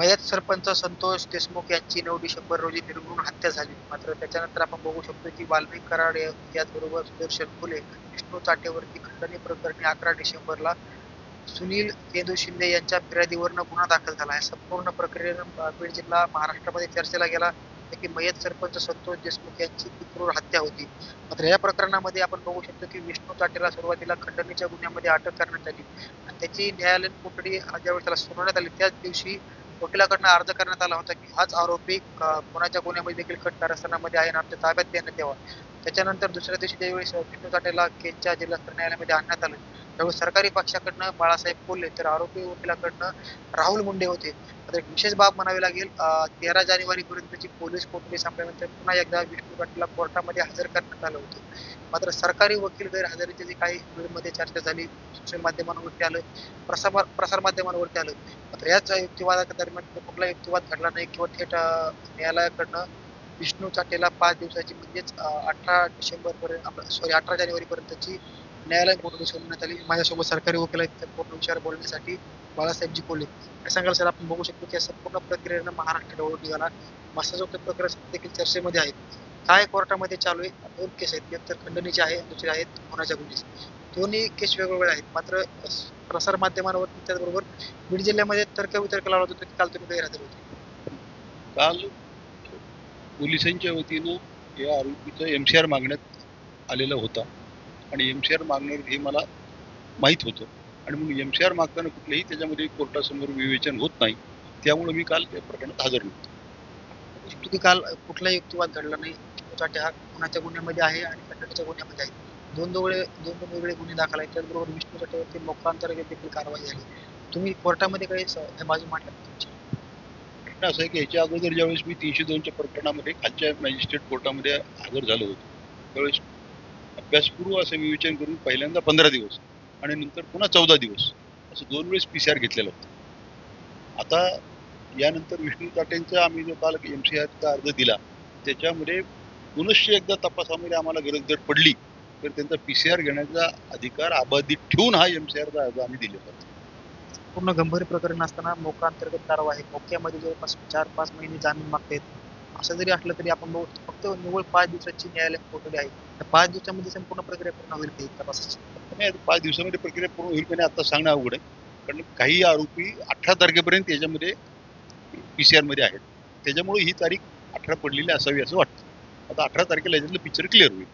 मयत सरपंच संतोष देशमुख यांची नऊ डिसेंबर रोजी निर्घृण हत्या झाली. मात्र त्याच्यानंतर आपण बघू शकतो की वाल्मिक कराड याचबरोबर सुदर्शन फुले विष्णू चाटेवरती खंडणी प्रकरणी अकरा डिसेंबरला सुनील केंदू शिंदे यांच्या फिर्यादीवरनं गुन्हा दाखल झाला. आहे संपूर्ण प्रक्रियेनं बीड जिल्हा महाराष्ट्रामध्ये चर्चेला गेला की मयत सरपंच संतोष देशमुख यांची क्रूर हत्या होती. मात्र या प्रकरणामध्ये आपण बघू शकतो की विष्णू चाटेला सुरुवातीला खंडणीच्या गुन्ह्यामध्ये अटक करण्यात आली आणि त्याची न्यायालयीन कोठडी ज्यावेळेस त्याला सुनावण्यात आली. त्याच दिवशी वकिलाकडनं अर्ज करण्यात आला होता की हाच आरोपी कोणाच्या गुन्ह्यामध्ये देखील खट कारस्थानामध्ये आहे आणि आमच्या ताब्यात देण्यात यावा. त्याच्यानंतर दुसऱ्या दिवशी ज्यावेळेस विष्णू केजच्या जिल्हा न्यायालयामध्ये आणण्यात आलं. त्यामुळे सरकारी पक्षाकडनं बाळासाहेब कोल्हे तर आरोपी वकिलाकडनं राहुल मुंडे होते. आता एक विशेष बाब म्हणावी लागेल तेरा जानेवारी पर्यंतची पोलीस कोठडी संपल्यानंतर पुन्हा एकदा विष्णू पाटीलला कोर्टामध्ये हजर करण्यात आलं होतं. मात्र सरकारी वकील गैरहजेरीचे जे काही बीडमध्ये चर्चा झाली सोशल माध्यमांवरती आलं प्रसार प्रसार माध्यमांवरती आलं मात्र याच युक्तिवादाच्या दरम्यान कुठला युक्तिवाद घडला नाही किंवा थेट न्यायालयाकडनं विष्णू चाटेला पाच दिवसाची म्हणजेच अठरा डिसेंबर पर्यंत सॉरी अठरा जानेवारी पर्यंतची न्यायालयीन कोठडी सोडण्यात आली. माझ्यासोबत सरकारी वकील आहेत पूर्ण विचार बोलण्यासाठी बाळासाहेबजी कोले काय सांगाल सर आपण बघू शकतो की या संपूर्ण प्रक्रियेनं महाराष्ट्र डोळून निघाला. मसाजोक्त प्रकरण देखील चर्चेमध्ये आहेत. काय कोर्टामध्ये चालू आहे? दोन केस आहेत. एक तर खंडणीचे आहे दुसरी आहेत कोणाच्या गुन्ह्याची. दोन्ही केस वेगवेगळे आहेत. मात्र प्रसार माध्यमांवर त्याचबरोबर बीड जिल्ह्यामध्ये तर्क वितर्क लावला होता की काल तुम्ही गैरहजर होते. काल पोलिसांच्या वतीनं या आरोपीचं एम सी आर मागण्यात आलेला होता. आणि एम सी आर मागणार हे मला माहीत होतं. आणि म्हणून एम सी आर मागताना कुठलंही त्याच्यामध्ये कोर्टासमोर विवेचन होत नाही. त्यामुळे मी काल त्या प्रकरणात हजर नव्हतो काल कुठलाही युक्तिवाद घडला नाही. हा खुनाच्या गुन्ह्यामध्ये आहे आणि खंडणीच्या गुन्ह्यामध्ये आहे. दोन दोघे दोन दोन वेगळे गुन्हे दाखल आहेत. त्याचबरोबर विष्णू चाटेवरती मोक्कांतर्गत देखील कारवाई झाली. तुम्ही कोर्टामध्ये काही बाजू तुमच्या? प्रश्न असं आहे की याच्या अगोदर ज्यावेळेस मी तीनशे दोनच्या प्रकरणामध्ये खालच्या मॅजिस्ट्रेट कोर्टामध्ये हजर झालो होतो त्यावेळेस अभ्यासपूर्व असं विवेचन करून पहिल्यांदा पंधरा दिवस आणि नंतर पुन्हा चौदा दिवस असं दोन वेळेस पी सी आर घेतलेलं होतं. आता यानंतर विष्णू चाटेंचा आम्ही जो काल एम सी आरचा अर्ज दिला त्याच्यामध्ये पुनश्च एकदा तपासामध्ये आम्हाला गरज जर पडली तर त्यांचा पी सी आर घेण्याचा अधिकार अबाधित ठेवून हा एम सी आरचा अर्ज आम्ही दिलेला होता. पूर्ण गंभीर प्रकरण असताना मोका अंतर्गत कारवाई आहे मोक्यामध्ये जवळपास चार पाच महिने जामीन मागतायत. असं जरी असलं तरी आपण फक्त निव्वळ पाच दिवसाची न्यायालय कोठडी आहे. पाच दिवसामध्ये संपूर्ण प्रक्रिया पूर्ण होईल काही तपासाची नाही पाच दिवसामध्ये प्रक्रिया पूर्ण होईल का नाही आता सांगणं अवघड आहे. कारण काही आरोपी अठरा तारखेपर्यंत याच्यामध्ये पी सी आरमध्ये आहेत. त्याच्यामुळे ही तारीख अठरा पडलेली असावी असं वाटतं. आता अठरा तारखेला याच्यातलं पिक्चर क्लिअर होईल.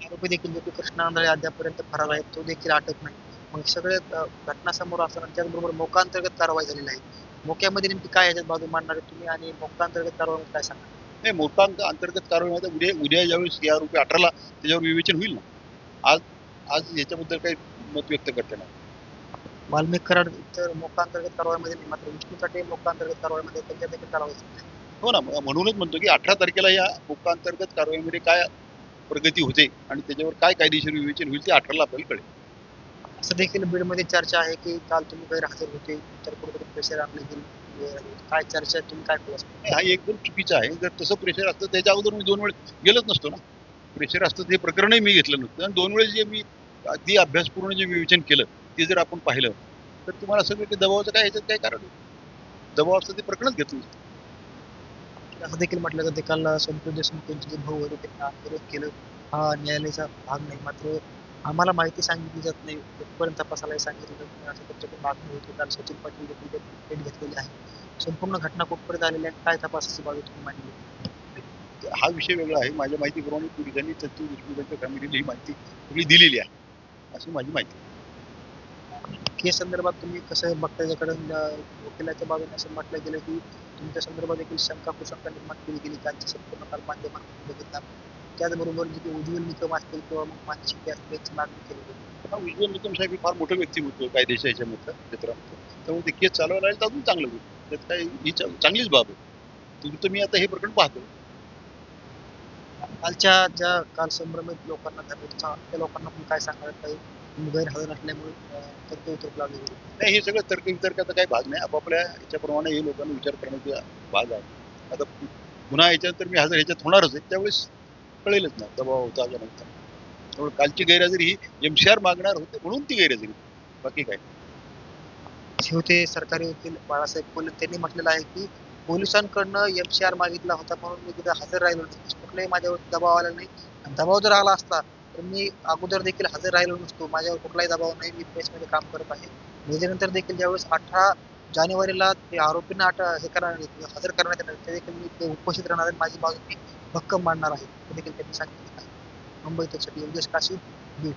आरोपी देखील जो कृष्ण आंधळे अद्यापर्यंत फरार आहे तो देखील अटक नाही. मग सगळे घटना समोर असताना त्याचबरोबर मोका अंतर्गत कारवाई झालेली आहे. मोक्यामध्ये नेमकी काय याच्यात बाजू मांडणार आहे तुम्ही आणि मोका अंतर्गत कारवाई काय सांगा नाही मोठा अंक- अंतर्गत कारवाई आता उद्या उद्या ज्यावेळेस हे आरोपी अठराला त्याच्यावर विवेचन होईल ना आज आज याच्याबद्दल काही मत व्यक्त करते नाही वाल्मिक कराड तर मोका अंतर्गत कारवाईमध्ये नाही मात्र विष्णू चाटे मोका अंतर्गत कारवाईमध्ये त्यांच्या देखील कारवाई आहे. हो ना म्हणूनच म्हणतो की अठरा तारखेला या मोका अंतर्गत कारवाईमध्ये काय प्रगती होते आणि त्याच्यावर काय कायदेशीर विवेचन होईल ते अठराला आपल्याला कळेल असं देखील बीडमध्ये चर्चा आहे की काल तुम्ही गैरहजर होते तर कुठेतरी प्रेशर आणले गेले. काय चर्चा आहे तुम्ही काय नाही, हा एकदम चुकीचा आहे. जर तसं प्रेशर असतं त्याच्या अगोदर मी दोन वेळेस गेलोच नसतो ना. प्रेशर असतं ते प्रकरणही मी घेतलं नसतं आणि दोन वेळेस जे मी अगदी अभ्यासपूर्ण जे विवेचन केलं ते जर आपण पाहिलं तर तुम्हाला सगळं ते दबावाचं काय याच्यात काय कारण आहे? दबाव असतं ते प्रकरणच घेतलं नसतं. असं देखील म्हटलं जाते काल संतोष देशमुख यांचे जे भाऊ होते त्यांना विरोध केलं. हा न्यायालयाचा भाग नाही मात्र आम्हाला माहिती सांगितली जात नाही. कुठपर्यंत तपासाला सांगितलं जात नाही. असं त्यांच्याकडून मागणी होती. काल सचिन पाटील देखील भेट घेतलेली आहे. संपूर्ण घटना कुठपर्यंत आलेली आहे. काय तपासाची बाजू तुम्ही मांडली? हा विषय वेगळा आहे. माझ्या माहितीप्रमाणे पोलिसांनी संतोष देशमुखांच्या फॅमिलीला ही माहिती सगळी दिलेली आहे. अशी माझी माहिती. केस संदर्भात तुम्ही कसं बघता याच्याकडून वकिलाच्या बाजूने असं म्हटलं गेलं की तुमच्या संदर्भात देखील शंका कुशंका निर्माण केली गेली. कालची संपूर्ण काल माध्यमांमध्ये बघितला. त्याचबरोबर जे उज्ज्वल निकम असतील किंवा मग मानसिक असतील याची मागणी केली हा उज्ज्वल निकम साहेब हे फार मोठं व्यक्तिमत्व आहे कायदेच्या ह्याच्यामधलं क्षेत्रामध्ये त्यामुळे ते केस चालवायला लागेल तर अजून चांगलं होईल. त्यात काही ही चांगलीच बाब आहे. तुमचं मी आता हे प्रकरण पाहतो. कालच्या ज्या काल संभ्रमित लोकांना धरलं त्या लोकांना पण काय सांगणार काही गैरहजर असल्यामुळे तर्क वितर्क लावले गेले. नाही हे सगळं तर्क वितर्काचा काही भाग नाही. आपापल्या याच्याप्रमाणे हे लोकांना विचार करण्याचा भाग आहे. आता पुन्हा याच्यानंतर मी हजर ह्याच्यात होणारच आहे. त्यावेळेस कळेलच ना दबाव होता का नव्हता. त्यामुळे कालची गैरहजेरी ही मागणार होते म्हणून ती गैरहजेरी. बाकी काय? होते सरकारी वकील बाळासाहेब कोल्हे त्यांनी म्हटलेलं आहे की पोलिसांकडनं एमसीआर मागितला होता म्हणून मी तिथे हजर राहिलो नाही कुठलाही माझ्यावर दबाव आला नाही. आणि दबाव जर आला असता तर मी अगोदर देखील हजर राहिलो नसतो. माझ्यावर कुठलाही दबाव नाही. मी प्रेसमध्ये काम करत आहे. त्याच्यानंतर देखील ज्यावेळेस अठरा जानेवारीला ते आरोपींना अट हे करणार हजर करण्यात येणार ते देखील मी ते उपस्थित राहणार आहे. माझी बाजू मी भक्कम मांडणार आहे. ते देखील त्यांनी सांगितलं आहे. मुंबई त्यासाठी योगेश काशी बीड.